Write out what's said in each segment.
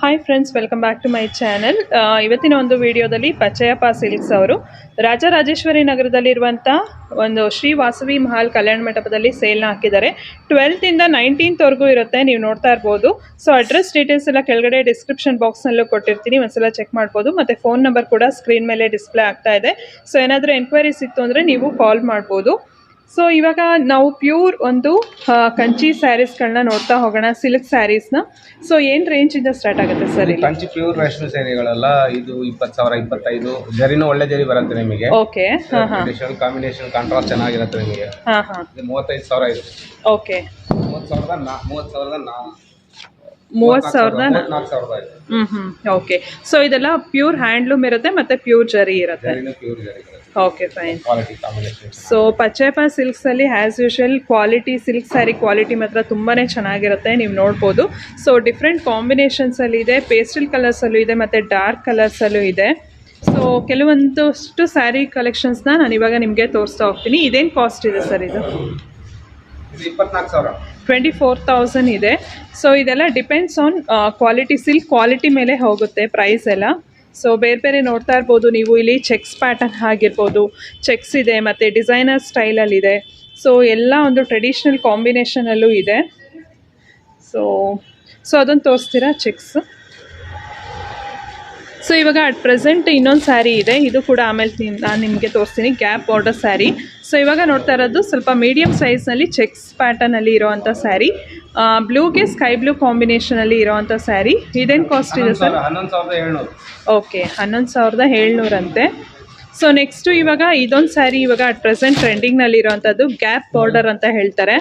Hi friends welcome back to my channel ಇವತ್ತಿನ ಒಂದು ವಿಡಿಯೋದಲ್ಲಿ ಪಚ್ಚಯಪ್ಪ ಸಿಲ್ಕ್ಸ್ ಅವರು. ರಾಜರಾಜೇಶ್ವರಿ ನಗರದಲ್ಲಿರುವಂಥ ಒಂದು ಶ್ರೀ ವಾಸವಿ ಮಹಲ್ ಕಲ್ಯಾಣ ಮಂಟಪದಲ್ಲಿ ಸೇಲ್ನ ಹಾಕಿದ್ದಾರೆ. ಟ್ವೆಲ್ತಿಂದ ನೈನ್ಟೀನ್ತ್ವರೆಗೂ ಇರುತ್ತೆ, ನೀವು ನೋಡ್ತಾ ಇರ್ಬೋದು. ಸೊ ಅಡ್ರೆಸ್ ಡೀಟೇಲ್ಸ್ ಎಲ್ಲ ಕೆಳಗಡೆ ಡಿಸ್ಕ್ರಿಪ್ಷನ್ ಬಾಕ್ಸ್ನಲ್ಲೂ ಕೊಟ್ಟಿರ್ತೀನಿ, ಒಂದ್ಸಲ ಚೆಕ್ ಮಾಡ್ಬೋದು. ಮತ್ತು ಫೋನ್ ನಂಬರ್ ಕೂಡ ಸ್ಕ್ರೀನ್ ಮೇಲೆ ಡಿಸ್ಪ್ಲೇ ಆಗ್ತಾ ಇದೆ. ಸೊ ಏನಾದರೂ ಎನ್ಕ್ವೈರಿ ಇತ್ತು ಅಂದರೆ ನೀವು ಕಾಲ್ ಮಾಡ್ಬೋದು. ಸೊ ಇವಾಗ ನಾವು ಪ್ಯೂರ್ ಒಂದು ಕಂಚಿ ಸ್ಯಾರೀಸ್ಗಳನ್ನ ನೋಡ್ತಾ ಹೋಗೋಣ ಸಿಲ್ಕ್ ಸ್ಯಾರೀಸ್ನ ಸೊ ಏನು ರೇಂಜಿಂದ ಸ್ಟಾರ್ಟ್ ಆಗುತ್ತೆ ಸರ್ ಇಲ್ಲಿ? ಕಂಚಿ ಪ್ಯೂರ್ ರೇಷ್ಮೆ ಸೀರೆಗಳೆಲ್ಲ ಇದು ಇಪ್ಪತ್ತು ಸಾವಿರ ಇಪ್ಪತ್ತೈದು. ಜರಿನೂ ಒಳ್ಳೆ ಜರಿ ಬರುತ್ತೆ ನಿಮಗೆ. ಓಕೆ ಹಾಂ ಹಾಂ. ಕಾಂಬಿನೇಷನ್ ಕಾಂಟ್ರಾಸ್ಟ್ ಚೆನ್ನಾಗಿರುತ್ತೆ ನಿಮಗೆ. ಹಾಂ ಹಾಂ. ಇದು ಮೂವತ್ತೈದು ಸಾವಿರ ಇದೆ. ಓಕೆ ಮೂವತ್ತು ಸಾವಿರದ ನಾ ಮೂವತ್ತು ಸಾವಿರದ ನಾ ಮೂವತ್ತು ಸಾವಿರದ ನಾಲ್ಕು ಸಾವಿರದ ಇದೆ ಹ್ಞೂ ಹ್ಞೂ ಓಕೆ ಸೊ ಇದೆಲ್ಲ ಪ್ಯೂರ್ ಹ್ಯಾಂಡ್ಲೂಮ್ ಇರುತ್ತೆ ಮತ್ತು ಪ್ಯೂರ್ ಜರಿ ಇರುತ್ತೆ. ಜರಿನೂ pure zari okay fine quality combination so ಪಚೇಪ ಸಿಲ್ಕ್ಸಲ್ಲಿ as usual quality silk sari quality ಮಾತ್ರ ತುಂಬಾ ಚೆನ್ನಾಗಿರುತ್ತೆ ನೀವು ನೋಡ್ಬೋದು. ಸೊ ಡಿಫ್ರೆಂಟ್ ಕಾಂಬಿನೇಷನ್ಸಲ್ಲಿ ಇದೆ ಪೇಸ್ಟಲ್ ಕಲರ್ಸಲ್ಲೂ ಇದೆ ಮತ್ತು ಡಾರ್ಕ್ ಕಲರ್ಸಲ್ಲೂ ಇದೆ. ಸೊ ಕೆಲವೊಂದಷ್ಟು ಸ್ಯಾರಿ ಕಲೆಕ್ಷನ್ಸ್ನ ನಾನು ಇವಾಗ ನಿಮಗೆ ತೋರಿಸ್ತಾ ಹೋಗ್ತೀನಿ. ಇದೇನು ಕಾಸ್ಟ್ ಇದೆ ಸರ್ ಇದು? ಟ್ವೆಂಟಿ ಫೋರ್ ತೌಸಂಡ್ ಇದೆ. ಸೊ ಇದೆಲ್ಲ depends on quality silk quality ಮೇಲೆ ಹೋಗುತ್ತೆ ಪ್ರೈಸ್ ಎಲ್ಲ. ಸೊ ಬೇರೆ ಬೇರೆ ನೋಡ್ತಾ ಇರ್ಬೋದು. ನೀವು ಇಲ್ಲಿ ಚೆಕ್ಸ್ ಪ್ಯಾಟರ್ನ್ ಆಗಿರ್ಬೋದು. ಚೆಕ್ಸ್ ಇದೆ, ಮತ್ತು ಡಿಸೈನರ್ ಸ್ಟೈಲಲ್ಲಿದೆ ಸೊ ಎಲ್ಲ ಒಂದು ಟ್ರೆಡಿಷ್ನಲ್ ಕಾಂಬಿನೇಷನಲ್ಲೂ ಇದೆ. ಸೊ ಸೊ ಅದನ್ನು ತೋರಿಸ್ತೀರಾ ಚೆಕ್ಸ್ ಸೊ ಇವಾಗ ಅಟ್ ಪ್ರೆಸೆಂಟ್ ಇನ್ನೊಂದು ಸ್ಯಾರಿ ಇದೆ. ಇದು ಕೂಡ ಆಮೇಲೆ ನಾನು ನಿಮಗೆ ತೋರಿಸ್ತೀನಿ. ಗ್ಯಾಪ್ ಬಾರ್ಡರ್ ಸ್ಯಾರಿ ಸೊ ಇವಾಗ ನೋಡ್ತಾ ಇರೋದು ಸ್ವಲ್ಪ ಮೀಡಿಯಮ್ ಸೈಜ್ನಲ್ಲಿ ಚೆಕ್ಸ್ ಪ್ಯಾಟರ್ನಲ್ಲಿ ಇರೋವಂಥ ಸ್ಯಾರಿ ಬ್ಲೂಗೆ ಸ್ಕೈ ಬ್ಲೂ ಕಾಂಬಿನೇಷನಲ್ಲಿ ಇರೋವಂಥ ಸ್ಯಾರಿ ಇದೇನು ಕಾಸ್ಟ್ ಇದೆ ಸರ್ ಸಾವಿರ ಹನ್ನೊಂದು ಸಾವಿರದ ಏಳ್ನೂರು. ಓಕೆ ಹನ್ನೊಂದು ಸಾವಿರದ ಏಳ್ನೂರಂತೆ ಸೊ ನೆಕ್ಸ್ಟು ಇವಾಗ ಇದೊಂದು ಸ್ಯಾರಿ ಇವಾಗ ಅಟ್ ಪ್ರೆಸೆಂಟ್ ಟ್ರೆಂಡಿಂಗ್ನಲ್ಲಿ ಇರೋವಂಥದ್ದು ಗ್ಯಾಪ್ ಬಾರ್ಡರ್ ಅಂತ ಹೇಳ್ತಾರೆ.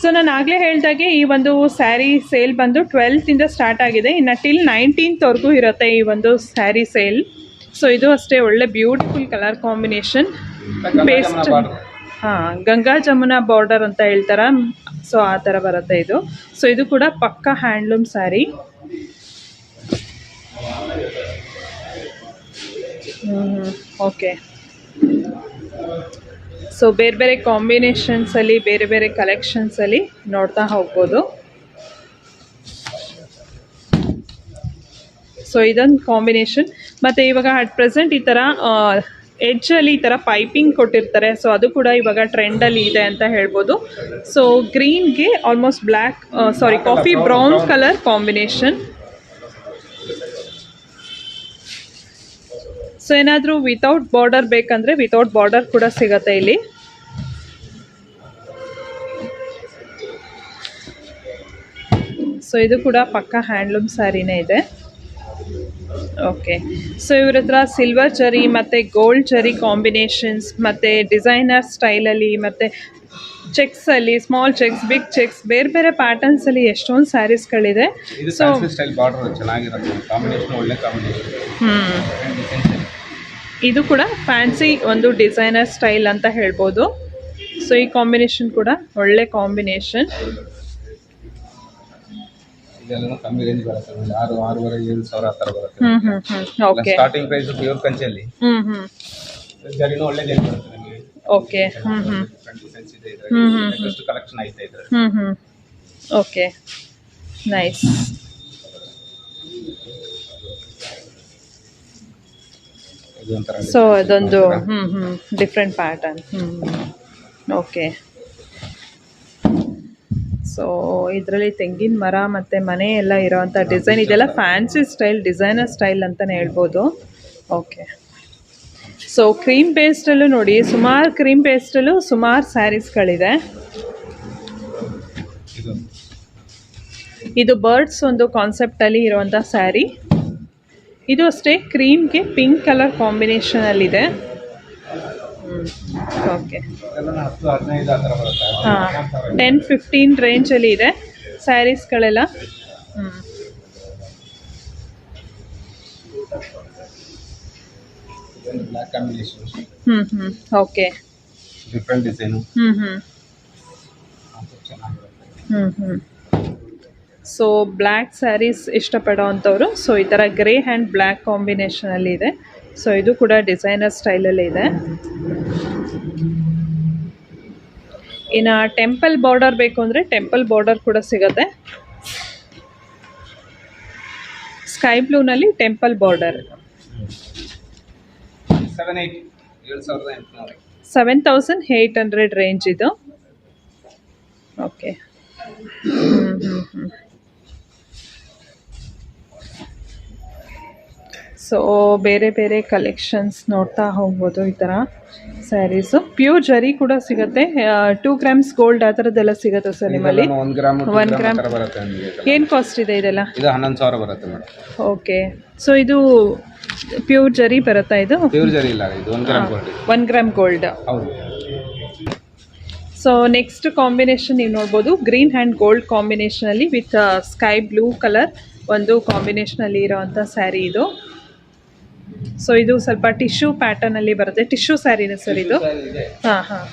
ಸೊ ನಾನು ಆಗಲೇ ಹೇಳ್ದಾಗೆ ಈ ಒಂದು ಸ್ಯಾರಿ ಸೇಲ್ ಬಂದು ಟ್ವೆಲ್ತಿಂದ ಸ್ಟಾರ್ಟ್ ಆಗಿದೆ. ಇನ್ನು ಟಿಲ್ ನೈನ್ಟೀನ್ತ್ವರೆಗೂ ಇರುತ್ತೆ ಈ ಒಂದು ಸ್ಯಾರಿ ಸೇಲ್. ಸೊ ಇದು ಅಷ್ಟೇ ಒಳ್ಳೆ ಬ್ಯೂಟಿಫುಲ್ ಕಲರ್ ಕಾಂಬಿನೇಷನ್ ಪೇಸ್ಟ್ ಹಾಂ ಗಂಗಾ ಜಮುನಾ ಬಾರ್ಡರ್ ಅಂತ ಹೇಳ್ತಾರ. ಸೊ ಆ ಥರ ಬರುತ್ತೆ ಇದು. ಸೊ ಇದು ಕೂಡ ಪಕ್ಕ ಹ್ಯಾಂಡ್ಲೂಮ್ ಸ್ಯಾರಿ. ಓಕೆ ಸೊ ಬೇರೆ ಬೇರೆ ಕಾಂಬಿನೇಷನ್ಸಲ್ಲಿ ಬೇರೆ ಬೇರೆ ಕಲೆಕ್ಷನ್ಸಲ್ಲಿ ನೋಡ್ತಾ ಹೋಗ್ಬೋದು. ಸೊ ಇದೊಂದು ಕಾಂಬಿನೇಷನ್ ಮತ್ತು ಇವಾಗ ಅಟ್ ಪ್ರೆಸೆಂಟ್ ಈ ಥರ ಎಡ್ಜಲ್ಲಿ ಈ ಥರ ಪೈಪಿಂಗ್ ಕೊಟ್ಟಿರ್ತಾರೆ. ಸೊ ಅದು ಕೂಡ ಇವಾಗ ಟ್ರೆಂಡಲ್ಲಿ ಇದೆ ಅಂತ ಹೇಳ್ಬೋದು. So ಗ್ರೀನ್ಗೆ almost black sari coffee brown colour combination so ಏನಾದರೂ ವಿತೌಟ್ ಬಾರ್ಡರ್ ಬೇಕಂದರೆ ವಿತೌಟ್ ಬಾರ್ಡರ್ ಕೂಡ ಸಿಗತ್ತೆ ಇಲ್ಲಿ. ಸೊ ಇದು ಕೂಡ ಪಕ್ಕ ಹ್ಯಾಂಡ್ಲೂಮ್ ಸ್ಯಾರಿನೇ ಇದೆ. ಓಕೆ ಸೊ ಇವ್ರ ಹತ್ರ ಸಿಲ್ವರ್ ಜರಿ ಮತ್ತು ಗೋಲ್ಡ್ ಜರಿ ಕಾಂಬಿನೇಷನ್ಸ್ ಮತ್ತು ಡಿಸೈನರ್ ಸ್ಟೈಲಲ್ಲಿ ಮತ್ತು ಚೆಕ್ಸಲ್ಲಿ ಸ್ಮಾಲ್ ಚೆಕ್ಸ್ ಬಿಗ್ ಚೆಕ್ಸ್ ಬೇರೆ ಬೇರೆ ಪ್ಯಾಟರ್ನ್ಸಲ್ಲಿ ಎಷ್ಟೊಂದು ಸ್ಯಾರೀಸ್ಗಳಿದೆ ಸೊ ಫ್ಯಾನ್ಸಿ ಸ್ಟೈಲ್ ಬಾರ್ಡರ್ ಚೆನ್ನಾಗಿರುತ್ತೆ. ಕಾಂಬಿನೇಷನ್ ಒಳ್ಳೆ ಕಾಂಬಿನೇಷನ್ ಹ್ಞೂ ಇದು ಕೂಡ ಫ್ಯಾನ್ಸಿ ಒಂದು ಡಿಸೈನರ್ ಸ್ಟೈಲ್ ಅಂತ ಹೇಳ್ಬೋದು. ಸೊ ಈ ಕಾಂಬಿನೇಷನ್ ಕೂಡ ಒಳ್ಳೆ combination hmm hmm hmm. Starting price pure ಕಂಚಲ್ಲಿ. ಜರಿನೂ ಒಳ್ಳೆ ಜರಿ ಬರುತ್ತೆ okay hmm hmm. Hmm hmm hmm, ಹ್ಮ್, ಹ್ಞೂ ಓಕೆ ನೈಸ್ ಇದು ಒಂಥರ ಸೊ ಅದೊಂದು ಹ್ಞೂ ಹ್ಞೂ ಡಿಫ್ರೆಂಟ್ ಪ್ಯಾಟರ್ನ್ ಹ್ಞೂ ಓಕೆ ಸೊ ಇದರಲ್ಲಿ ತೆಂಗಿನ ಮರ ಮತ್ತು ಮನೆ ಎಲ್ಲ ಇರೋವಂಥ ಡಿಸೈನ್ ಇದೆಲ್ಲ ಫ್ಯಾನ್ಸಿ ಸ್ಟೈಲ್ ಡಿಸೈನರ್ ಸ್ಟೈಲ್ ಅಂತಲೇ ಹೇಳ್ಬೋದು. ಓಕೆ ಸೊ ಕ್ರೀಮ್ ಪೇಸ್ಟಲ್ಲೂ ನೋಡಿ ಸುಮಾರು ಕ್ರೀಮ್ ಪೇಸ್ಟಲ್ಲೂ ಸುಮಾರು ಸ್ಯಾರೀಸ್ಗಳಿದೆ ಇದು? ಇದು ಬರ್ಡ್ಸ್ ಒಂದು ಕಾನ್ಸೆಪ್ಟಲ್ಲಿ ಇರುವಂಥ ಸ್ಯಾರಿ ಇದು ಅಷ್ಟೇ ಕ್ರೀಮ್ಗೆ ಪಿಂಕ್ ಕಲರ್ ಕಾಂಬಿನೇಷನಲ್ಲಿದೆ. ಓಕೆ. ಹಾಂ ಟೆನ್ ಫಿಫ್ಟೀನ್ ರೇಂಜಲ್ಲಿ ಇದೆ ಸ್ಯಾರೀಸ್ಗಳೆಲ್ಲ. ಹ್ಞೂ ಹ್ಞೂ ಹ್ಞೂ ಓಕೆ. ಡಿಫ್ರೆಂಟ್ ಡಿಸೈನು ಹ್ಞೂ ಹ್ಞೂ ಹ್ಞೂ ಹ್ಞೂ ಸೊ ಬ್ಲ್ಯಾಕ್ ಸ್ಯಾರೀಸ್ ಇಷ್ಟಪಡೋ ಅಂಥವ್ರು ಸೊ ಈ ಥರ ಗ್ರೇ ಆ್ಯಂಡ್ ಬ್ಲ್ಯಾಕ್ ಕಾಂಬಿನೇಷನಲ್ಲಿ ಇದೆ. ಸೊ ಇದು ಕೂಡ ಡಿಸೈನರ್ ಸ್ಟೈಲಲ್ಲಿ ಇದೆ. ಇನ್ನು ಟೆಂಪಲ್ ಬಾರ್ಡರ್ ಬೇಕು ಅಂದರೆ ಟೆಂಪಲ್ ಬಾರ್ಡರ್ ಕೂಡ ಸಿಗುತ್ತೆ. Sky ಬ್ಲೂನಲ್ಲಿ temple border seven thousand eight hundred range ಇದು. ಓಕೆ ಸೊ ಬೇರೆ ಬೇರೆ ಕಲೆಕ್ಷನ್ಸ್ ನೋಡ್ತಾ ಹೋಗ್ಬೋದು ಈ ಥರ ಸ್ಯಾರೀಸು ಪ್ಯೂರ್ ಜರಿ ಕೂಡ ಸಿಗುತ್ತೆ. ಟೂ ಗ್ರಾಮ್ಸ್ ಗೋಲ್ಡ್ ಆ ಥರದ್ದೆಲ್ಲ ಸಿಗುತ್ತೆ ಸರ್ ನಿಮ್ಮಲ್ಲಿ? ಒನ್ ಗ್ರಾಮ್ ಏನು ಕಾಸ್ಟ್ ಇದೆ ಇದೆಲ್ಲ? ಇದು ಹನ್ನೊಂದು ಸಾವಿರ ಬರುತ್ತೆ ಮೇಡಮ್. ಓಕೆ ಸೊ ಇದು ಪ್ಯೂರ್ ಜರಿ ಬರುತ್ತಾ ಇದು? ಪ್ಯೂರ್ ಜರಿ ಇಲ್ಲ ಇದು ಒನ್ ಗ್ರಾಮ್ ಗೋಲ್ಡ್ ಹೌದು. ಸೊ ನೆಕ್ಸ್ಟ್ ಕಾಂಬಿನೇಷನ್ ನೀವು ನೋಡ್ಬೋದು. ಗ್ರೀನ್ ಹ್ಯಾಂಡ್ ಗೋಲ್ಡ್ ಕಾಂಬಿನೇಷನಲ್ಲಿ ವಿತ್ ಸ್ಕೈ ಬ್ಲೂ ಕಲರ್ ಒಂದು ಕಾಂಬಿನೇಷನಲ್ಲಿ ಇರೋವಂಥ ಸ್ಯಾರಿ ಇದು. ಸೊ ಇದು ಸ್ವಲ್ಪ ಟಿಶ್ಯೂ ಪ್ಯಾಟರ್ನಲ್ಲಿ ಬರುತ್ತೆ. ಟಿಶ್ಯೂ ಸ್ಯಾರಿನ ಸರ್ ಇದು. ಹಾ ಹಾಂ.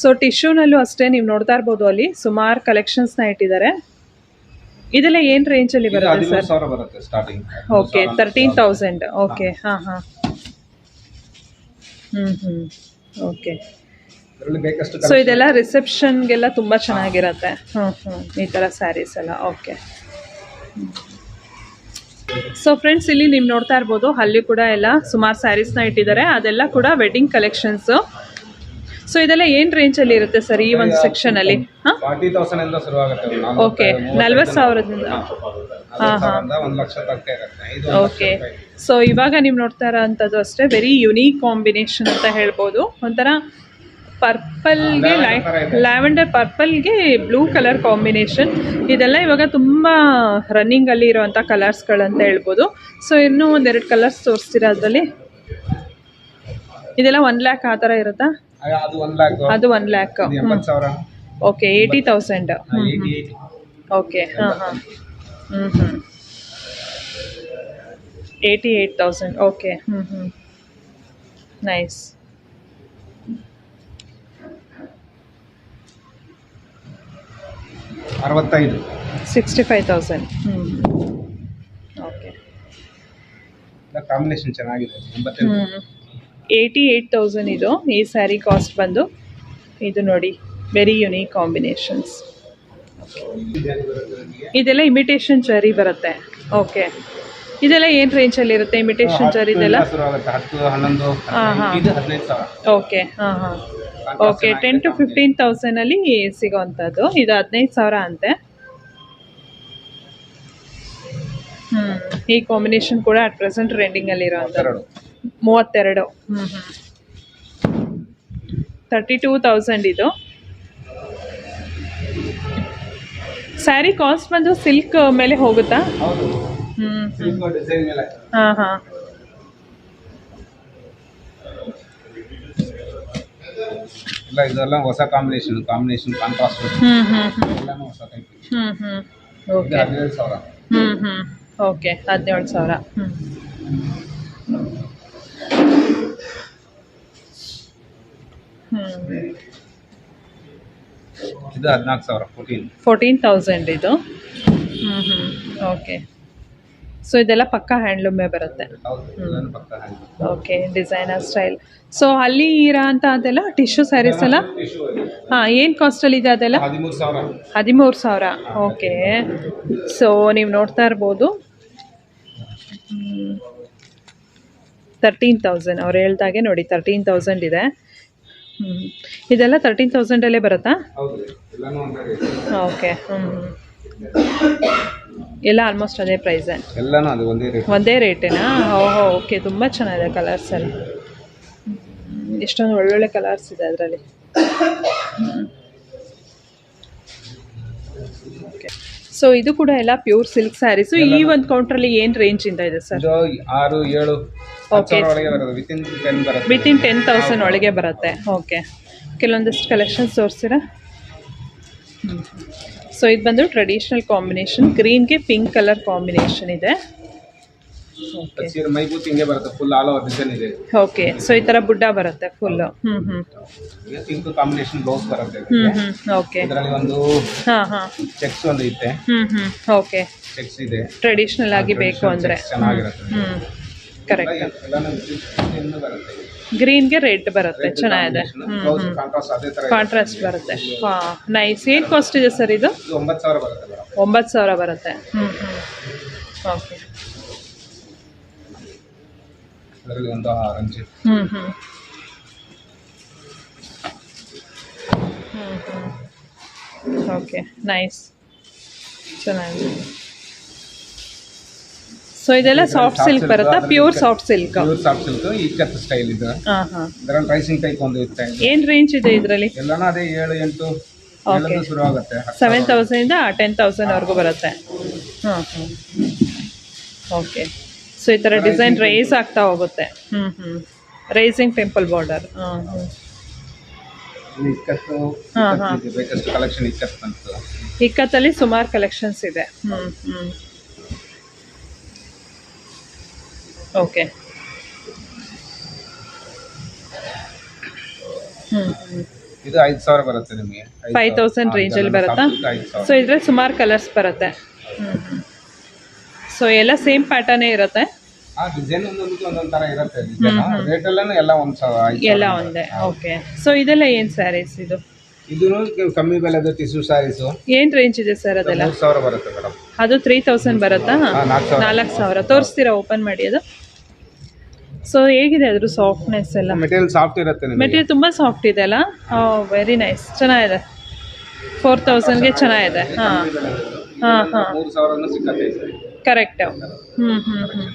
ಸೊ ಟಿಶ್ಯೂನಲ್ಲೂ ಅಷ್ಟೇ ನೀವು ನೋಡ್ತಾ ಇರ್ಬೋದು ಅಲ್ಲಿ. ಸುಮಾರು ಕಲೆಕ್ಷನ್ಸ್ನ ಇಟ್ಟಿದ್ದಾರೆ. ಇದೆಲ್ಲ ಏನು ರೇಂಜಲ್ಲಿ ಅಲ್ಲಿ ಬರುತ್ತೆ sir okay thirteen thousand okay ಹಾಂ. ಹಾಂ ಹ್ಞೂ ಹ್ಞೂ ಓಕೆ ಸೊ ಇದೆಲ್ಲ ರಿಸೆಪ್ಷನ್ಗೆಲ್ಲ ತುಂಬ ಚೆನ್ನಾಗಿರತ್ತೆ. ಹ್ಞೂ ಹ್ಞೂ ಈ ಥರ ಸ್ಯಾರೀಸ್ ಎಲ್ಲ. ಓಕೆ ಸೊ ಫ್ರೆಂಡ್ಸ್ ಇಲ್ಲಿ ನೀವು ನೋಡ್ತಾ ಇರ್ಬೋದು ಅಲ್ಲಿ ಕೂಡ ಎಲ್ಲ ಸುಮಾರು ಸ್ಯಾರೀಸ್ನ ಇಟ್ಟಿದ್ದಾರೆ. ಅದೆಲ್ಲ ಕೂಡ ವೆಡ್ಡಿಂಗ್ ಕಲೆಕ್ಷನ್ಸು ಸೊ ಇದೆಲ್ಲ ಏನು ರೇಂಜಲ್ಲಿ ಇರುತ್ತೆ ಸರ್ ಈ ಒಂದು ಸೆಕ್ಷನ್ ಅಲ್ಲಿ? ಓಕೆ ನಲ್ವತ್ ಸಾವಿರದಿಂದ ಓಕೆ ಸೊ ಇವಾಗ ನೀವು ನೋಡ್ತಾ ಇರೋಂಥದ್ದು ಅಷ್ಟೇ ವೆರಿ ಯುನೀಕ್ ಕಾಂಬಿನೇಷನ್ ಅಂತ ಹೇಳ್ಬೋದು. ಒಂಥರ ಪರ್ಪಲ್ಗೆ ಲೈ ಲ್ಯಾವೆಂಡರ್ ಪರ್ಪಲ್ಗೆ ಬ್ಲೂ ಕಲರ್ ಕಾಂಬಿನೇಷನ್. ಇದೆಲ್ಲ ಇವಾಗ ತುಂಬ ರನ್ನಿಂಗಲ್ಲಿ ಇರೋವಂಥ ಕಲರ್ಸ್ಗಳಂತ ಹೇಳ್ಬೋದು. ಸೊ ಇನ್ನೂ ಒಂದೆರಡು ಕಲರ್ಸ್ ತೋರಿಸ್ತೀರಾ ಅದರಲ್ಲಿ ಇದೆಲ್ಲ ಒನ್ ಲ್ಯಾಕ್ ಆ ಥರ ಇರುತ್ತಾ? ಅದು one lakh. Okay eighty thousand. Okay ಹಾಂ ಹಾಂ. ಹ್ಞೂ ಹ್ಞೂ ಏಯ್ಟಿ ಏಯ್ಟ್ ತೌಸಂಡ್. ಓಕೆ ಹ್ಞೂ ಹ್ಞೂ ನೈಸ್. ಅರವತ್ತೈದು. Sixty five thousand. ಹ್ಞೂ ಓಕೆ. ಕಾಂಬಿನೇಷನ್ ಚೆನ್ನಾಗಿದೆ ಹ್ಞೂ ಏಯ್ಟಿ ಏಯ್ಟ್ ತೌಸಂಡ್ ಇದು. ಈ ಸ್ಯಾರಿ ಕಾಸ್ಟ್ ಬಂದು ಇದು ನೋಡಿ ವೆರಿ ಯುನೀಕ್ ಕಾಂಬಿನೇಷನ್ಸ್ ಇದೆಲ್ಲ ಇಮಿಟೇಷನ್ ಜರಿ ಬರುತ್ತೆ. ಓಕೆ. ಇದೆಲ್ಲ ಏನು ರೇಂಜಲ್ಲಿ ಇರುತ್ತೆ ಇಮಿಟೇಷನ್ ಜರ್ ಇದೆಲ್ಲ? ಆಗುತ್ತೆ. ಹತ್ತು ಹನ್ನೊಂದು ಹಾಂ, ಹಾಂ. ಇದು ಹದಿನೈದು ಸಾವಿರ. ಓಕೆ ಹಾಂ ಹಾಂ. ಓಕೆ ಟೆನ್ ಟು ಫಿಫ್ಟೀನ್ ತೌಸಂಡಲ್ಲಿ ಸಿಗೋವಂಥದ್ದು. ಇದು ಹದಿನೈದು ಸಾವಿರ ಅಂತೆ. ಹ್ಞೂ ಈ ಕಾಂಬಿನೇಷನ್ ಕೂಡ ಅಟ್ ಪ್ರೆಸೆಂಟ್ ಟ್ರೆಂಡಿಂಗ್ ಅಲ್ಲಿ ಎರಡು ಮೂವತ್ತೆರಡು. ಹ್ಞೂ ಹ್ಞೂ ತರ್ಟಿ ಟೂ ತೌಸಂಡ್ ಇದು. ಸ್ಯಾರಿ ಕಾಸ್ಟ್ ಬಂದು ಸಿಲ್ಕ್ ಮೇಲೆ ಹೋಗುತ್ತಾ? ಸಿಲ್ಕ್ ಡಿಸೈನ್ ಮೇಲೆ ಇಲ್ಲ ಇದೆಲ್ಲ ಹೊಸ ಕಾಂಬಿನೇಷನ್ ಕಾಂಬಿನೇಷನ್ ಕಾಂಟ್ರಾಸ್ಟ್ ಎಲ್ಲಾನು ಹೊಸ ಟೈಪ್ ಹ್ಞೂ ಓಕೆ ಹದಿನೈದು ಸಾವಿರ ಹ್ಞೂ ಹ್ಞೂ ಓಕೆ ಹದಿನೇಳು ಸಾವಿರ ಹ್ಞೂ ಇದು ಹದಿನಾಲ್ಕು ಸಾವಿರ ಫೋರ್ಟೀನ್ ಫೋರ್ಟೀನ್ ತೌಸಂಡ್ ಇದು. ಹ್ಞೂ ಹ್ಞೂ ಓಕೆ ಸೊ ಇದೆಲ್ಲ ಪಕ್ಕ ಹ್ಯಾಂಡ್ಲೂಮೇ ಬರುತ್ತೆ. ಓಕೆ ಡಿಸೈನರ್ ಸ್ಟೈಲ್ ಸೊ ಅಲ್ಲಿ ಇರೋ ಅಂತ ಅದೆಲ್ಲ ಟಿಶ್ಯೂ ಸ್ಯಾರೀಸ್ ಎಲ್ಲ? ಹಾಂ ಏನು ಕಾಸ್ಟಲ್ಲಿ ಇದೆ ಅದೆಲ್ಲ? ಹದಿಮೂರು ಸಾವಿರ. ಓಕೆ ಸೊ ನೀವು ನೋಡ್ತಾ ಇರ್ಬೋದು. ತರ್ಟೀನ್ ತೌಸಂಡ್ ಅವ್ರು ಹೇಳ್ದಾಗೆ ನೋಡಿ ತರ್ಟೀನ್ ತೌಸಂಡ್ ಇದೆ. ಹ್ಞೂ ಇದೆಲ್ಲ ತರ್ಟೀನ್ ತೌಸಂಡಲ್ಲೇ ಬರುತ್ತಾ? ಓಕೆ ಹ್ಞೂ ಎಲ್ಲ ಆಲ್ಮೋಸ್ಟ್ ಅದೇ ಪ್ರೈಸೇ ಎಲ್ಲಾನು ಅದು ಒಂದೇ ರೇಟ್ ಒಂದೇ ರೇಟೇನಾ ಓಹೋ ಓಕೆ ತುಂಬ ಚೆನ್ನಾಗಿದೆ ಕಲರ್ಸ್ ಎಲ್ಲ. ಎಷ್ಟೊಂದು ಒಳ್ಳೊಳ್ಳೆ ಕಲರ್ಸ್ ಇದೆ ಅದರಲ್ಲಿ. ಓಕೆ ಸೊ ಇದು ಕೂಡ ಎಲ್ಲ ಪ್ಯೂರ್ ಸಿಲ್ಕ್ ಸ್ಯಾರೀಸು ಈ ಒಂದು ಕೌಂಟ್ರಲ್ಲಿ ಏನು ರೇಂಜಿಂದ ಇದೆ ಸರ್ ಆರು ಏಳು ಒಳಗೆ ಬರೋದು. ವಿತಿನ್ ಟೆನ್ ತೌಸಂಡ್ ಒಳಗೆ ಬರುತ್ತೆ. ಓಕೆ ಕೆಲವೊಂದಿಷ್ಟು ಕಲೆಕ್ಷನ್ಸ್ ತೋರಿಸ್ತೀರಾ ಸೊ ಇದು ಬಂದು ಟ್ರೆಡಿಷ್ನಲ್ ಕಾಂಬಿನೇಷನ್ ಗ್ರೀನ್ಗೆ ಪಿಂಕ್ ಕಲರ್ ಕಾಂಬಿನೇಷನ್ ಇದೆ. ಓಕೆ ಫುಲ್ ಸೊ ಈ ತರ ಬುಡ್ಡ ಬರುತ್ತೆ ಫುಲ್ಲು ಹ್ಮ್ ಹ್ಞೂ ಪಿಂಕ್ ಕಾಂಬಿನೇಷನ್ ಬ್ಲೌಸ್ ಬರುತ್ತೆ ಹ್ಞೂ ಹ್ಞೂ ಓಕೆ ಇದರಲ್ಲಿ ಒಂದು ಹಾಂ ಹಾಂ. ಚೆಕ್ಸ್ ಒಂದು ಇದೆ ಹ್ಞೂ ಹ್ಞೂ ಓಕೆ ಚೆಕ್ಸ್ ಇದೆ. ಟ್ರೆಡಿಷ್ನಲ್ ಆಗಿ ಬೇಕು ಅಂದ್ರೆ. ಚೆನ್ನಾಗಿರುತ್ತೆ. ಹ್ಞೂ ಕರೆಕ್ಟ್ ಎಲ್ಲಾನು ಇನ್ನು ಬರುತ್ತೆ. ಗ್ರೀನ್ಗೆ ರೆಡ್ ಬರುತ್ತೆ ಚೆನ್ನಾಗಿದೆ. ಕಾಂಟ್ರಾಸ್ಟ್ ಬರುತ್ತೆ. ನೈಸ್ ಏನು ಕಾಸ್ಟ್ ಇದೆ ಸರ್ ಇದು? ಒಂಬತ್ತು ಸಾವಿರ ಬರುತ್ತೆ ಹ್ಞೂ ಹ್ಞೂ ಓಕೆ ಹ್ಞೂ ಹ್ಞೂ ಹ್ಞೂ ಹ್ಞೂ ಓಕೆ ನೈಸ್ ಚೆನ್ನಾಗಿದೆ. ಸೊ ಇದೆಲ್ಲ ಸಾಫ್ಟ್ ಸಿಲ್ಕ್ ಬರುತ್ತಾ? Pure soft silk pure soft silk ikat style ಇದು. ಹಾ ಹಾ. ಇದರಲ್ಲಿ ರೈಸಿಂಗ್ ಟೈಪ್ ಒಂದು ಇರುತ್ತೆ. ಏನ್ ರೇಂಜ್ ಇದೆ ಇದರಲ್ಲಿ? ಎಲ್ಲಾನು ಅದೇ ಏಳು ಎಂಟು Okay. ಏಳರಿಂದ ಶುರು ಆಗುತ್ತೆ. ಸೆವೆನ್ ಇಂದ ಟೆನ್ ತೌಸಂಡ್ವರೆಗೂ ಬರುತ್ತೆ. ಹಾ ಹಾಂ. ಓಕೆ ಸೊ ಈ ಥರ ಡಿಸೈನ್ ರೈಸ್ ಆಗ್ತಾ ಹೋಗುತ್ತೆ. ಹ್ಮ್ ಹ್ಮ್. ರೈಸಿಂಗ್ ಟೆಂಪಲ್ ಬಾರ್ಡರ್ ಹಾಂ ಇಕ್ಕತ್ತು ಕಲೆಕ್ಷನ್ ಇಕ್ಕತ್ತು ಇಕ್ಕತ್ತಲ್ಲಿ ಸುಮಾರು ಕಲೆಕ್ಷನ್ಸ್ ಇದೆ. ಹ್ಮ್ ಹ್ಞೂ ಓಕೆ. ಇದು ಐದು ಸಾವಿರ ಬರುತ್ತೆ ನಿಮಗೆ. ಫೈವ್ ತೌಸಂಡ್ ರೇಂಜಲ್ಲಿ ಬರುತ್ತಾ? ಸೊ ಇದ್ರಲ್ಲಿ ಸುಮಾರು ಕಲರ್ಸ್ ಬರುತ್ತೆ. ಸೊ ಎಲ್ಲ ಸೇಮ್ ಪ್ಯಾಟರ್ನೇ ಇರುತ್ತೆ? ಆ ಡಿಸೈನ್ ಒಂದೊಂದು ಒಂದೊಂದು ಥರ ಇರುತ್ತೆ ಡಿಸೈನ್ ರೇಟ್ ಎಲ್ಲ ಒಂದು ಸಾವಿರ ಎಲ್ಲ ಒಂದೇ. ಓಕೆ. ಸೊ ಇದೆಲ್ಲ ಏನು ಸ್ಯಾರೀಸ್ ಇದು? ಇದು ಕಮ್ಮಿ ಬೆಲೆದು ಟಿಶ್ಯೂ ಸ್ಯಾರೀಸು ಏನು ರೇಂಜ್ ಇದೆ ಸರ್ ಅದೆಲ್ಲ? ಸಾವಿರ ಬರುತ್ತೆ ಮೇಡಮ್ ಅದು ತ್ರೀ ತೌಸಂಡ್ ಬರುತ್ತಾ? ನಾಲ್ಕು ಸಾವಿರ. ತೋರಿಸ್ತೀರಾ ಓಪನ್ ಮಾಡಿ ಅದು? ಸೊ ಹೇಗಿದೆ ಅದ್ರ ಸಾಫ್ಟ್ನೆಸ್ ಎಲ್ಲ? ಮೆಟೀರಿಯಲ್ ಸಾಫ್ಟ್ ಇರುತ್ತೆ ಮೆಟೀರಿಯಲ್ ತುಂಬ ಸಾಫ್ಟ್ ಇದೆ ಅಲ್ಲ? ವೆರಿ ನೈಸ್ ಚೆನ್ನಾಗಿದೆ. ಫೋರ್ ತೌಸಂಡ್ಗೆ ಚೆನ್ನಾಗಿದೆ. ಹಾಂ. ಹಾಂ ಹಾಂ. ಕರೆಕ್ಟ್ ಹ್ಞೂ ಹ್ಞೂ ಹ್ಞೂ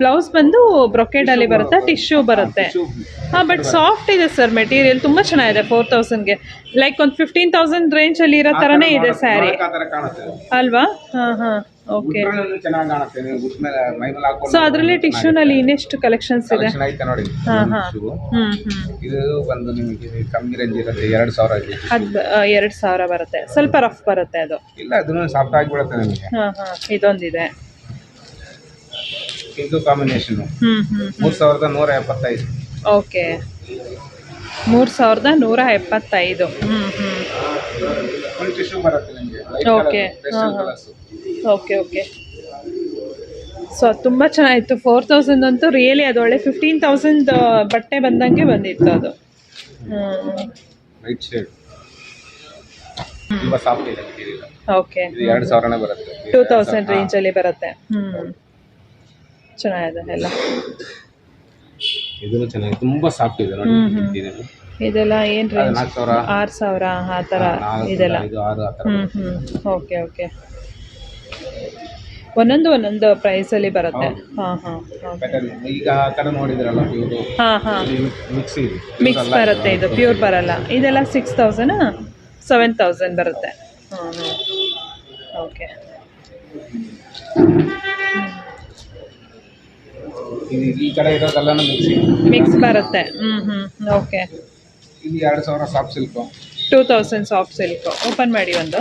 ಬ್ಲೌಸ್ ಬಂದು ಬ್ರೊಕೆಡಲ್ಲಿ ಬರುತ್ತೆ. ಟಿಶ್ಯೂ ಬರುತ್ತೆ. ಹಾಂ ಬಟ್ ಸಾಫ್ಟ್ ಇದೆ ಸರ್ ಮೆಟೀರಿಯಲ್ ತುಂಬ ಚೆನ್ನಾಗಿದೆ ಫೋರ್ ತೌಸಂಡ್ಗೆ ಲೈಕ್ ಒಂದು ಫಿಫ್ಟೀನ್ ತೌಸಂಡ್ ರೇಂಜಲ್ಲಿ ಇರೋ ಥರನೇ ಇದೆ ಸ್ಯಾರಿ ಅಲ್ವಾ? ಹಾಂ ಹಾಂ ಓಕೆ ಸೊ ಅದರಲ್ಲಿ ಟಿಶ್ಯೂನಲ್ಲಿ ಇನ್ನೆಷ್ಟು ಕಲೆಕ್ಷನ್ಸ್ ಇದೆ? ನೋಡಿ. ಹಾಂ ಹಾಂ. ಹ್ಞೂ ಇದು ಬಂದು ನಿಮಗೆ ಕಮ್ಮಿ ರೇಂಜ್ ಇರುತ್ತೆ ಎರಡು ಸಾವಿರ ಅದು ಎರಡು ಸಾವಿರ ಬರುತ್ತೆ. ಸ್ವಲ್ಪ ರಫ್ ಬರುತ್ತೆ ಅದು. ಇಲ್ಲ ಅದನ್ನು ಸಾಫ್ಟ್ ನಿಮಗೆ. ಹಾಂ ಹಾಂ ಇದೊಂದಿದೆ. ಇದು ಕಾಂಬಿನೇಷನ್ ಮೂರು ಸಾವಿರದ ನೂರ ಎಪ್ಪತ್ತೈದು. ಓಕೆ. ಮೂರು ಸಾವಿರದ ನೂರ ಎಪ್ಪತ್ತೈದು. ಹ್ಞೂ ಹ್ಞೂ ಫುಲ್ ಟಿಶ್ಯೂ ಬರುತ್ತೆ ನಿಮಗೆ. Okay. ಪೇಸ್ಟಲ್ ಹಾ, ಹಾ. Colours okay okay. ಸೊ ತುಂಬ ಚೆನ್ನಾಗಿತ್ತು. ಫೋರ್ ತೌಸಂಡ್ ಅಂತೂ ರಿಯಲಿ ಅದು ಒಳ್ಳೆ ಫಿಫ್ಟೀನ್ ತೌಸಂಡ್ ಬಟ್ಟೆ ಬಂದಂಗೆ ಬಂದಿತ್ತು ಅದು. ಹ್ಮ್ ವೈಟ್ ಶೇಡ್ ತುಂಬಾ ಸಾಫ್ಟ್ ಇದೆ ಮೆಟೀರಿಯಲ್ ಓಕೆ. ಇದು ಎರಡು ಸಾವಿರನೇ ಬರುತ್ತೆ. ಟೂ ತೌಸಂಡ್ ರೇಂಜಲ್ಲಿ ಬರುತ್ತೆ. ಹ್ಞೂ ಚೆನ್ನಾಗಿದೆ ಎಲ್ಲ. ಇದನ್ನು ಚೆನ್ನಾಗಿ ತುಂಬಾ ಸಾಫ್ಟ್ ಇದೆ ನೋಡಿ. ಇದೆಲ್ಲ? ಏನು ರೇಂಜ್ ಆರು ಸಾವಿರ ಆ ಥರ ಇದೆಲ್ಲ. ಹ್ಞೂ ಹ್ಞೂ ಓಕೆ ಓಕೆ ಒಂದೊಂದು ಒಂದೊಂದು ಪ್ರೈಸಲ್ಲಿ ಬರುತ್ತೆ. ಹಾಂ ಹಾಂ ಓಕೆ ಈಗ ಆ ಕಡೆ ನೋಡಿದ್ರಲ್ಲ ಇವರು ಹಾಂ ಹಾಂ. ಮಿಕ್ಸ್ ಮಿಕ್ಸ್ ಬರುತ್ತೆ ಇದು ಪ್ಯೂರ್ ಬರಲ್ಲ. ಇದೆಲ್ಲ ಸಿಕ್ಸ್ ತೌಸಂಡ್ ಸೆವೆನ್ ತೌಸಂಡ್ ಬರುತ್ತೆ. ಹಾಂ ಹಾಂ. ಓಕೆ ಇದು ಈ ಕಡೆ ಇರೋದೆಲ್ಲನೂ ಮಿಕ್ಸ್ ಬರುತ್ತೆ. ಹ್ಞೂ ಹ್ಞೂ ಓಕೆ ಇದು ಎರಡು ಸಾವಿರ soft silk two thousand soft silk open ಮಾಡಿ ಒಂದು.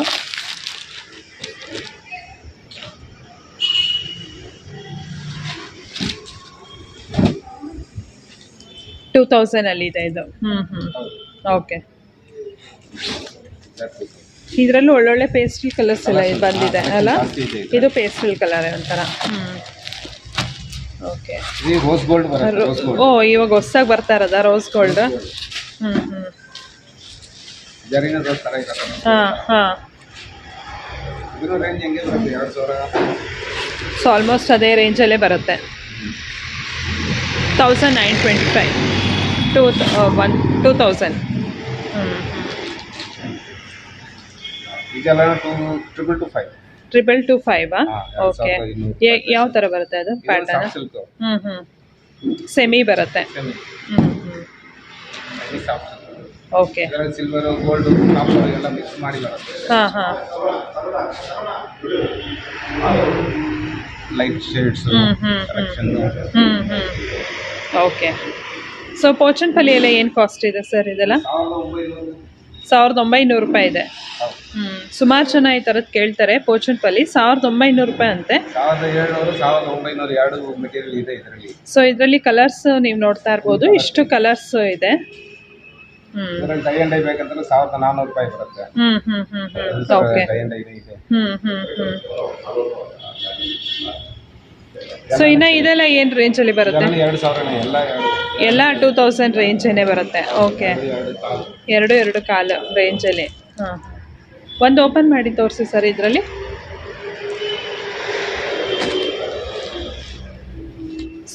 ಟೂ ತೌಸಂಡಲ್ಲಿ ಇದೆ ಇದು. ಹ್ಞೂ ಹ್ಞೂ ಓಕೆ ಇದರಲ್ಲೂ ಒಳ್ಳೊಳ್ಳೆ ಪೇಸ್ಟಲ್ ಕಲರ್ಸ್ ಎಲ್ಲ ಇದು ಬಂದಿದೆ ಅಲ್ಲ? ಇದು. ಪೇಸ್ಟಲ್ ಕಲರ್ ಒಂಥರ. ಹ್ಞೂ ರೋಸ್ ಗೋಲ್ಡ್ ಓ ಇವಾಗ ಹೊಸ್ದಾಗಿ ಬರ್ತಾ ಇರೋದಾ ರೋಸ್ ಗೋಲ್ಡ್ ಹ್ಞೂ ಹ್ಞೂ ಹಾಂ ಹಾಂ. ಸೊ ಆಲ್ಮೋಸ್ಟ್ ಅದೇ ರೇಂಜಲ್ಲೇ ಬರುತ್ತೆ. Thousand nine twenty five two one two thousand ಹ್ಞೂ ಇದೆಲ್ಲ two triple two five triple two five okay ಯಾವ ಥರ ಬರುತ್ತೆ ಅದು? ಪ್ಯಾಟರ್ನ್ ಹ್ಞೂ ಹ್ಞೂ ಸೆಮಿ ಬರುತ್ತೆ. ಓಕೆ ಸಿಲ್ವರ್ ಗೋಲ್ಡ್ ಎಲ್ಲ ಮಿಕ್ಸ್ ಮಾಡಿ ಹಾಂ ಹಾಂ. Light shades okay so Pochampalli ಎಲ್ಲ ಏನು ಕಾಸ್ಟ್ ಇದೆ ಸರ್ ಇದೆಲ್ಲ? ಸಾವಿರದ ಒಂಬೈನೂರು ರೂಪಾಯಿ ಇದೆ. ಹ್ಞೂ ಸುಮಾರು ಜನ ಈ ಥರದ್ದು ಕೇಳ್ತಾರೆ ಪೋಚನ್ಪಲ್ಲಿ ಸಾವಿರದ ಒಂಬೈನೂರು ರೂಪಾಯಿ ಅಂತೆ. ಸಾವಿರದ ಏಳ್ನೂರು ಸಾವಿರದ ಒಂಬೈನೂರು ಎರಡು ಮೆಟೀರಿಯಲ್ ಇದೆ ಇದರಲ್ಲಿ. ಸೊ ಇದರಲ್ಲಿ ಕಲರ್ಸ್ ನೀವು ನೋಡ್ತಾ ಇರ್ಬೋದು. ಇಷ್ಟು ಕಲರ್ಸ್ ಇದೆ. ಹ್ಮ್. ಇದರಲ್ಲಿ ಡೈ ಅಂಡ್ ಡೈ ಬೇಕಂದ್ರೆ ಸಾವಿರದ ನಾನ್ನೂರು ರೂಪಾಯಿ ಬರುತ್ತೆ. ಹ್ಞೂ ಹ್ಞೂ ಹ್ಞೂ ಹ್ಞೂ ಓಕೆ ಡೈ ಅಂಡ್ ಡೈ ಇದೆ. ಹ್ಞೂ ಹ್ಞೂ ಹ್ಞೂ ಸೊ ಇನ್ನು ಇದೆಲ್ಲ ಏನು ರೇಂಜಲ್ಲಿ ಬರುತ್ತೆ? ಎರಡು ಎಲ್ಲ ಟೂ ತೌಸಂಡ್ ರೇಂಜೇನೆ ಬರುತ್ತೆ? ಓಕೆ ಎರಡು ಎರಡು ಎರಡು ಕಾಲು ರೇಂಜಲ್ಲಿ ಹಾಂ. ಒಂದು ಓಪನ್ ಮಾಡಿ ತೋರಿಸಿ ಸರ್ ಇದರಲ್ಲಿ.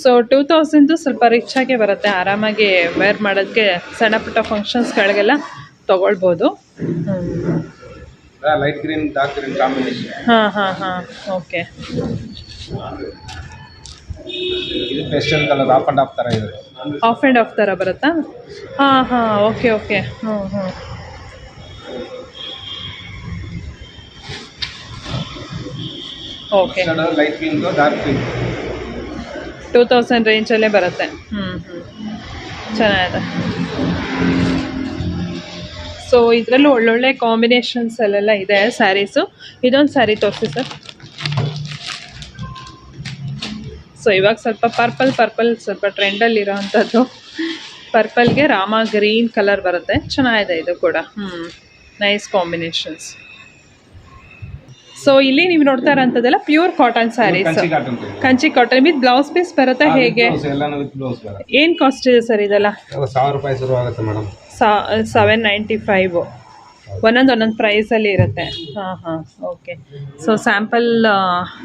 ಸೊ ಟೂ ತೌಸಂಡು ಸ್ವಲ್ಪ ರಿಚ್ ಆಗೇ ಬರುತ್ತೆ. ಆರಾಮಾಗಿ ವೇರ್ ಮಾಡೋದಕ್ಕೆ ಸಣ್ಣ ಪುಟ್ಟ ಫಂಕ್ಷನ್ಸ್ಗಳಿಗೆಲ್ಲ ತೊಗೊಳ್ಬೋದು. Light green dark green combination ಹಾಂ ಹಾಂ ಹಾಂ. ಓಕೆ ಇದು pastel colour off and off ಥರ ಇದೆ ಆಫ್ ಆ್ಯಂಡ್ ಆಫ್ ಥರ ಬರುತ್ತಾ? ಹಾಂ ಹಾಂ ಓಕೆ ಓಕೆ ಹ್ಞೂ ಹ್ಞೂ okay light pink dark pink two thousand ರೇಂಜಲ್ಲೇ ಬರುತ್ತೆ. ಹ್ಞೂ ಹ್ಞೂ ಚೆನ್ನಾಗಿದೆ. ಸೊ ಇದರಲ್ಲೂ ಒಳ್ಳೊಳ್ಳೆ ಕಾಂಬಿನೇಷನ್ಸ್ ಅಲ್ಲೆಲ್ಲ ಇದೆ ಸ್ಯಾರೀಸು ಇದೊಂದು ಸ್ಯಾರಿ ತೋರಿಸಿ ಸರ್ ಸೊ ಇವಾಗ ಸ್ವಲ್ಪ ಪರ್ಪಲ್ ಪರ್ಪಲ್ ಸ್ವಲ್ಪ ಟ್ರೆಂಡಲ್ಲಿ ಇರೋವಂಥದ್ದು ಪರ್ಪಲ್ಗೆ ರಾಮ ಗ್ರೀನ್ ಕಲರ್ ಬರುತ್ತೆ. ಚೆನ್ನಾಗಿದೆ ಇದು ಕೂಡ. ಹ್ಞೂ ನೈಸ್ ಕಾಂಬಿನೇಷನ್ಸ್ ಸೊ ಇಲ್ಲಿ ನೀವು ನೋಡ್ತಾ ಇರೋಂಥದ್ದೆಲ್ಲ pure cotton saris Kanchi cotton with blouse piece ಬರುತ್ತೆ ಹೇಗೆ? ಏನ್ ಕಾಸ್ಟ್ ಇದೆ ಸರ್ ಇದೆಲ್ಲ? ಸೆವೆನ್ ನೈಂಟಿ ಫೈವ್ ಒಂದೊಂದು ಒಂದೊಂದು ಪ್ರೈಸಲ್ಲಿ ಇರುತ್ತೆ. ಹಾಂ ಹಾಂ ಓಕೆ ಸೊ ಸ್ಯಾಂಪಲ್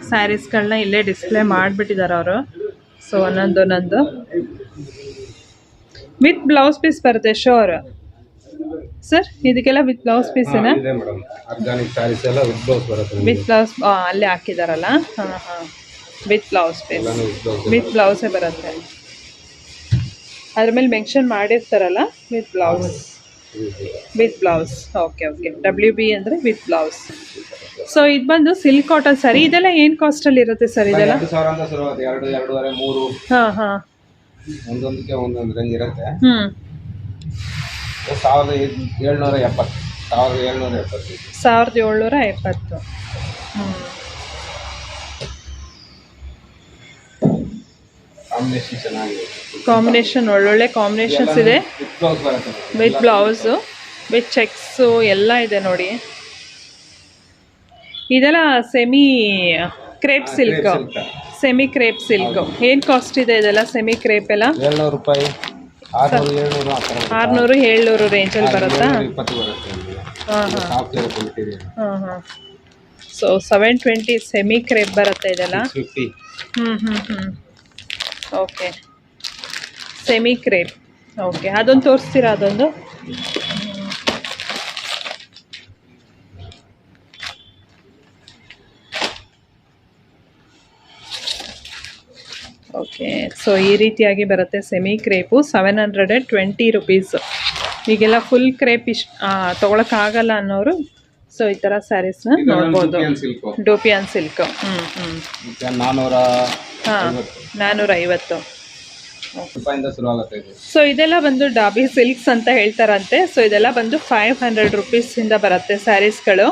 ಸ್ಯಾರೀಸ್ಗಳನ್ನ ಇಲ್ಲೇ ಡಿಸ್ಪ್ಲೇ ಮಾಡಿಬಿಟ್ಟಿದ್ದಾರೆ ಅವರು. ಸೊ ಒಂದೊಂದು ಒಂದೊಂದು. ವಿತ್ ಬ್ಲೌಸ್ ಪೀಸ್ ಬರುತ್ತೆ ಶೋರ್ ಸರ್ ಇದಕ್ಕೆಲ್ಲ ವಿತ್ ಬ್ಲೌಸ್ ಪೀಸೇನಾ ಇದೆ ಮೇಡಮ್ ಆರ್ಗಾನಿಕ್ ಸ್ಯಾರೀಸ್ ಎಲ್ಲ ವಿತ್ ಬ್ಲೌಸ್ ಬರುತ್ತೆ ವಿತ್ ಬ್ಲೌಸ್ ಅಲ್ಲೇ ಹಾಕಿದಾರಲ್ಲ? ಹಾಂ ಹಾಂ. ವಿತ್ ಬ್ಲೌಸ್ ಪೀಸ್ ಎಲ್ಲಾನು ವಿತ್ ಬ್ಲೌಸ್ ವಿತ್ ಬ್ಲೌಸೇ ಬರುತ್ತೆ. ಅದ್ರ ಮೇಲೆ ಮೆನ್ಷನ್ ಮಾಡಿರ್ತಾರಲ್ಲ with blouse with blouse okay okay W B ಅಂದರೆ ವಿತ್ ಬ್ಲೌಸ್ ಸೊ ಇದು ಬಂದು ಸಿಲ್ಕ್ ಕಾಟನ್ ಸರಿ ಇದೆಲ್ಲ ಏನು ಕಾಸ್ಟಲ್ಲಿ ಇರುತ್ತೆ ಸರ್ ಇದೆಲ್ಲ? ಎರಡು ಸಾವಿರ ಅಂತ ಶುರು ಆಗುತ್ತೆ ಎರಡು ಎರಡೂವರೆ ಮೂರು. ಹಾಂ ಹಾಂ. ಒಂದೊಂದಕ್ಕೆ ಒಂದೊಂದು ರೇಂಜ್ ಇರುತ್ತೆ. ಹ್ಞೂ ಸಾವಿರದ ಏಳ್ನೂರ ಎಪ್ಪತ್ತು. ಸಾವಿರದ ಏಳ್ನೂರ ಎಪ್ಪತ್ತು. ಸಾವಿರದ ಏಳ್ನೂರ ಎಪ್ಪತ್ತು. ಕಾಂಬಿನೇಷನ್ ಒಳ್ಳೊಳ್ಳೆ ಕಾಂಬಿನೇಷನ್ಸ್ ಇದೆ. With blouse. ವಿತ್ ಚೆಕ್ಸು ಎಲ್ಲ ಇದೆ ನೋಡಿ. ಇದೆಲ್ಲ semi crepe silk semi crepe silk ಏನು ಕಾಸ್ಟ್ ಇದೆ ಇದೆಲ್ಲ ಸೆಮಿ ಕ್ರೇಪ್ ಎಲ್ಲ? ಆರುನೂರು ಏಳ್ನೂರು ರೇಂಜಲ್ಲಿ ಬರುತ್ತಾ. ಹಾಂ ಹಾಂ. ಹಾಂ so seven twenty semi crepe ಬರುತ್ತೆ ಇದೆಲ್ಲ? ಹ್ಞೂ ಹ್ಞೂ ಹ್ಞೂ ಓಕೆ ಸೆಮಿ ಕ್ರೇಪ್ ಓಕೆ ಅದೊಂದು ತೋರಿಸ್ತೀರಾ ಅದೊಂದು? ಓಕೆ ಸೊ ಈ ರೀತಿಯಾಗಿ ಬರುತ್ತೆ semi crepe seven hundred and twenty rupees ಈಗೆಲ್ಲ ಫುಲ್ ಕ್ರೇಪ್ ಇಷ್ಟು ತೊಗೊಳಕ್ಕಾಗಲ್ಲ ಅನ್ನೋರು ಸೊ ಈ ಥರ ಸ್ಯಾರೀಸ್ನ ನೋಡ್ಬೋದು. ಡೋಪಿಯನ್ ಸಿಲ್ಕ್ ಹ್ಞೂ ಹ್ಞೂ ನಾನ್ನೂರ ಹಾಂ ನಾನ್ನೂರ ಐವತ್ತು ಸೊ ಇದೆಲ್ಲ ಬಂದು ಡಾಬಿ ಸಿಲ್ಕ್ಸ್ ಅಂತ ಹೇಳ್ತಾರಂತೆ. ಸೊ ಇದೆಲ್ಲ ಬಂದು ಫೈವ್ ಹಂಡ್ರೆಡ್ ರುಪೀಸಿಂದ ಬರುತ್ತೆ ಸ್ಯಾರೀಸ್ಗಳು.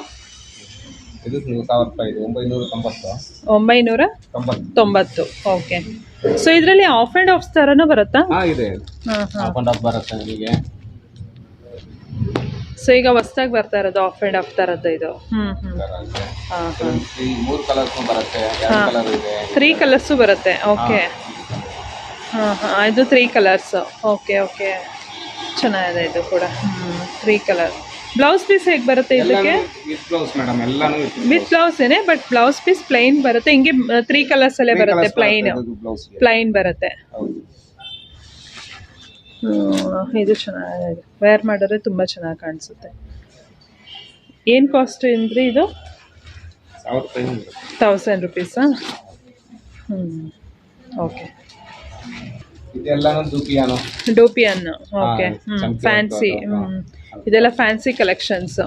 ಒಂಬೈನೂರ ತೊಂಬತ್ತು. ಓಕೆ. ಸೊ ಇದರಲ್ಲಿ ಆಫ್ ಆ್ಯಂಡ್ ಆಫ್ ಥರನೂ ಬರುತ್ತಾ? ಹಾಂ ಇದೆ. ಹಾಂ ಹಾಂ ಹಾಫ್ ಅಂಡ್ ಹಾಫ್ ಬರುತ್ತೆ ನಿಮಗೆ ಸೊ ಈಗ ಹೊಸ್ದಾಗಿ ಬರ್ತಾ ಇರೋದು ಆಫ್ ಆ್ಯಂಡ್ ಆಫ್ ಥರದ್ದು ಇದು. ಹ್ಞೂ ಹ್ಞೂ ಹಾಂ ಹಾಂ. ಮೂರು ಕಲರ್ಸ್ ಬರುತ್ತೆ ಎರಡು ಹಾ. ಕಲರ್ ಇದೆ. ತ್ರೀ ಕಲರ್ಸು ಬರುತ್ತೆ ಓಕೆ ಹಾಂ ಹಾಂ. ಇದು ತ್ರೀ ಕಲರ್ಸ್ ಓಕೆ ಓಕೆ ಚೆನ್ನಾಗಿದೆ ಇದು ಕೂಡ. ಹ್ಞೂ ತ್ರೀ ಕಲರ್ ಬ್ಲೌಸ್ ಪೀಸ್ ಹೇಗೆ ಬರುತ್ತೆ ಇದಕ್ಕೆ? ವಿತ್ ಬ್ಲೌಸ್ ಮೇಡಮ್ ಎಲ್ಲಾನು ವಿತ್ ಬ್ಲೌಸ್ ಏನೇ ಬಟ್ ಬ್ಲೌಸ್ ಪೀಸ್ ಪ್ಲೈನ್ ಬರುತ್ತೆ. ಹಿಂಗೆ ತ್ರೀ ಕಲರ್ಸ್ ಅಲ್ಲೇ ಬರುತ್ತೆ ಪ್ಲೈನ್ ಬ್ಲೌಸ್ ಪ್ಲೈನ್ ಬರುತ್ತೆ. ಹೌದು. ಇದು ಚೆನ್ನಾಗಿ ವೇರ್ ಮಾಡಿದ್ರೆ ತುಂಬ ಚೆನ್ನಾಗಿ ಕಾಣಿಸುತ್ತೆ. ಏನು ಕಾಸ್ಟ್ ಅಂದರೆ ಇದು? ತೌಸಂಡ್ ರುಪೀಸಾ ಹ್ಞೂ ಓಕೆ ಡೋಪಿಯನ್ ಓಕೆ ಹ್ಞೂ ಫ್ಯಾನ್ಸಿ ಹ್ಞೂ ಇದೆಲ್ಲ ಫ್ಯಾನ್ಸಿ ಕಲೆಕ್ಷನ್ಸ್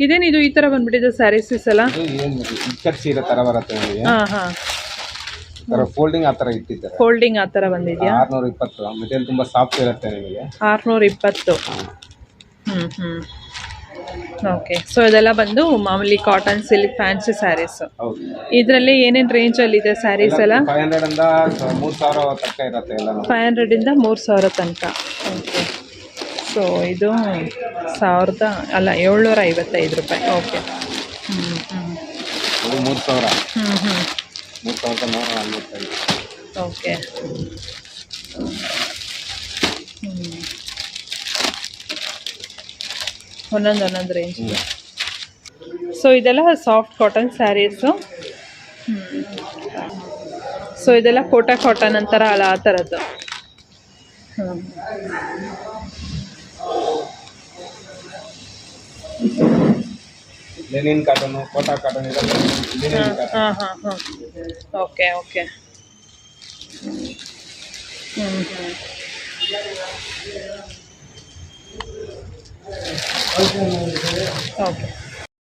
ಇದೇನಿದು ಈ ಥರ ಬಂದ್ಬಿಟ್ಟಿದೆ ಸ್ಯಾರೀಸಸ್ ಎಲ್ಲ ಹಾಂ ಹಾಂ. ಫೋಲ್ಡಿಂಗ್ ಆ ಇಟ್ಟಿದ್ದಾರೆ. ಫೋಲ್ಡಿಂಗ್ ಆ ಥರ ಬಂದಿದೆಯಾ? ಆರ್ನೂರ ಇಪ್ಪತ್ತು ಮೆಟೀರಿಯಲ್ ತುಂಬಾ ಸಾಫ್ಟ್ ಇರುತ್ತೆ ನಿಮಗೆ. ಆರುನೂರ ಇಪ್ಪತ್ತು ಹ್ಞೂ ಹ್ಞೂ ಓಕೆ ಸೊ ಇದೆಲ್ಲ ಬಂದು ಮಾಮೂಲಿ ಕಾಟನ್ ಸಿಲ್ಕ್ ಫ್ಯಾನ್ಸಿ ಸ್ಯಾರೀಸ್ ಹೌದು. ಇದರಲ್ಲಿ ಏನೇನು ರೇಂಜಲ್ಲಿ ಇದೆ ಸ್ಯಾರೀಸ್ ಎಲ್ಲ? ಫೈವ್ ಹಂಡ್ರೆಡ್ ಇಂದ ಮೂರು ಸಾವಿರ ತನಕ ಇರುತ್ತೆ ಎಲ್ಲ ಫೈವ್ ಹಂಡ್ರೆಡಿಂದ ಮೂರು ಸಾವಿರ ತನಕ. ಓಕೆ ಸೊ ಇದು ಸಾವಿರದ ಅಲ್ಲ ಏಳ್ನೂರ ಐವತ್ತೈದು ರೂಪಾಯಿ. ಓಕೆ ಹ್ಞೂ ಹ್ಞೂ ಮೂರು ಸಾವಿರ. ಹ್ಞೂ ಹ್ಞೂ ಮೂರು ಸಾವಿರದ ನೂರ ನಲ್ವತ್ತೈದು ಓಕೆ ಒಂದೊಂದು ಒಂದೊಂದು ರೇಂಜ್ ಸೊ ಇದೆಲ್ಲ ಸಾಫ್ಟ್ ಕಾಟನ್ ಸ್ಯಾರೀಸು ಸೊ ಇದೆಲ್ಲ ಕೋಟಾ ಕಾಟನ್ ಅಂತಾರ ಅಲ್ಲ ಆ ಥರದ್ದು ಹ್ಮ್. ಲೆನಿನ್ ಕಾಟನು ಕೋಟಾ ಕಾಟನ್ ಇದೆಲ್ಲ ಲೆನಿನ್ ಕಾಟನ್ ಹಾಂ ಹಾಂ ಹಾಂ ಓಕೆ ಓಕೆ ಹ್ಞೂ ಹ್ಞೂ ಓಕೆ